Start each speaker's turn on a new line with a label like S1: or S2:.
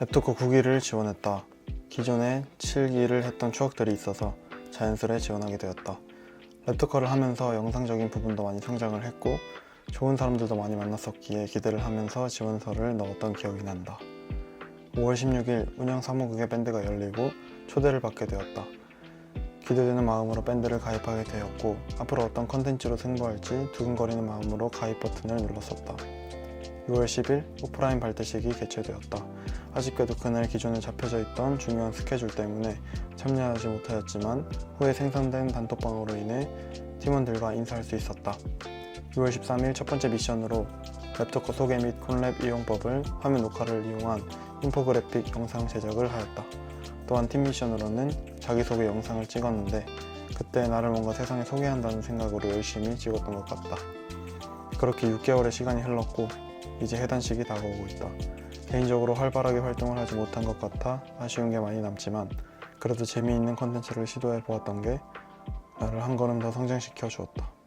S1: 랩토커 9기를 지원했다. 기존에 7기를 했던 추억들이 있어서 자연스레 지원하게 되었다. 랩토커를 하면서 영상적인 부분도 많이 성장을 했고 좋은 사람들도 많이 만났었기에 기대를 하면서 지원서를 넣었던 기억이 난다. 5월 16일 운영 사무국의 밴드가 열리고 초대를 받게 되었다. 기대되는 마음으로 밴드를 가입하게 되었고 앞으로 어떤 컨텐츠로 승부할지 두근거리는 마음으로 가입 버튼을 눌렀었다. 6월 10일 오프라인 발대식이 개최되었다. 아쉽게도 그날 기존에 잡혀져 있던 중요한 스케줄 때문에 참여하지 못하였지만 후에 생산된 단톡방으로 인해 팀원들과 인사할 수 있었다. 6월 13일 첫 번째 미션으로 랩토커 소개 및 콘랩 이용법을 화면 녹화를 이용한 인포그래픽 영상 제작을 하였다. 또한 팀 미션으로는 자기소개 영상을 찍었는데 그때 나를 뭔가 세상에 소개한다는 생각으로 열심히 찍었던 것 같다. 그렇게 6개월의 시간이 흘렀고 이제 해단식이 다가오고 있다. 개인적으로 활발하게 활동을 하지 못한 것 같아 아쉬운 게 많이 남지만 그래도 재미있는 컨텐츠를 시도해 보았던 게 나를 한 걸음 더 성장시켜 주었다.